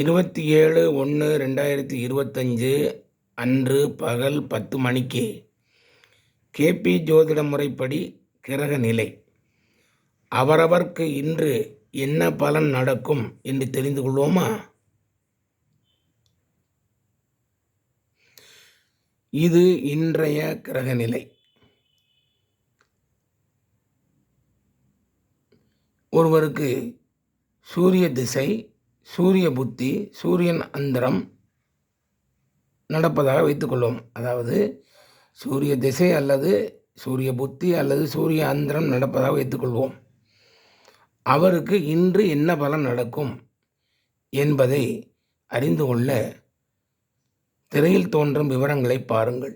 இருபத்தி ஏழு ஒன்று ரெண்டாயிரத்தி இருபத்தஞ்சு அன்று பகல் பத்து மணிக்கு கேபி ஜோதிட முறைப்படி கிரக நிலை. அவரவர்க்கு இன்று என்ன பலன் நடக்கும் என்று தெரிந்து கொள்வோமா? இது இன்றைய கிரக நிலை. ஒருவருக்கு சூரிய திசை சூரிய புத்தி சூரியன் அந்தரம் நடப்பதாக வைத்துக்கொள்வோம் அதாவது சூரிய திசை அல்லது சூரிய புத்தி அல்லது சூரிய அந்தரம் நடப்பதாக வைத்துக்கொள்வோம் அவருக்கு இன்று என்ன பலன் நடக்கும் என்பதை அறிந்து கொள்ள திரையில் தோன்றும் விவரங்களை பாருங்கள்.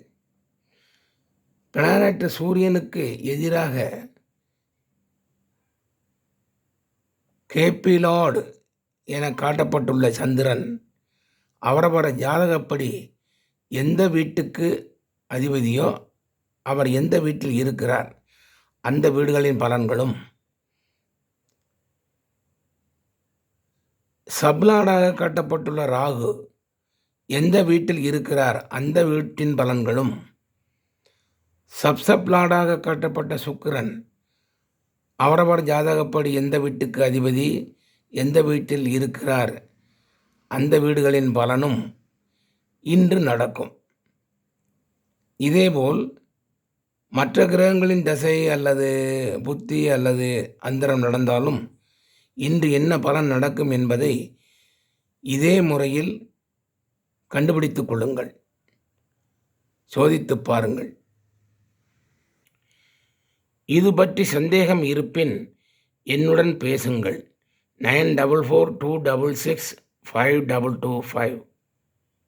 பிளானட் சூரியனுக்கு எதிராக கேபிலாடு என காட்டப்பட்டுள்ள சந்திரன் அவரவர ஜாதகப்படி எந்த வீட்டுக்கு அதிபதியோ அவர் எந்த வீட்டில் இருக்கிறார் அந்த வீடுகளின் பலன்களும். சப்லாடாக காட்டப்பட்டுள்ள ராகு எந்த வீட்டில் இருக்கிறார் அந்த வீட்டின் பலன்களும். சப்சப்லாடாக காட்டப்பட்ட சுக்கிரன் அவரவர் ஜாதகப்படி எந்த வீட்டுக்கு அதிபதி எந்த வீட்டில் இருக்கிறார் அந்த வீடுகளின் பலனும் இன்று நடக்கும். இதேபோல் மற்ற கிரகங்களின் தசை அல்லது புத்தி அல்லது அந்தரம் நடந்தாலும் இன்று என்ன பலன் நடக்கும் என்பதை இதே முறையில் கண்டுபிடித்து கொள்ளுங்கள். சோதித்து பாருங்கள். இது பற்றி சந்தேகம் இருப்பின் என்னுடன் பேசுங்கள். nine double four two double six five double two five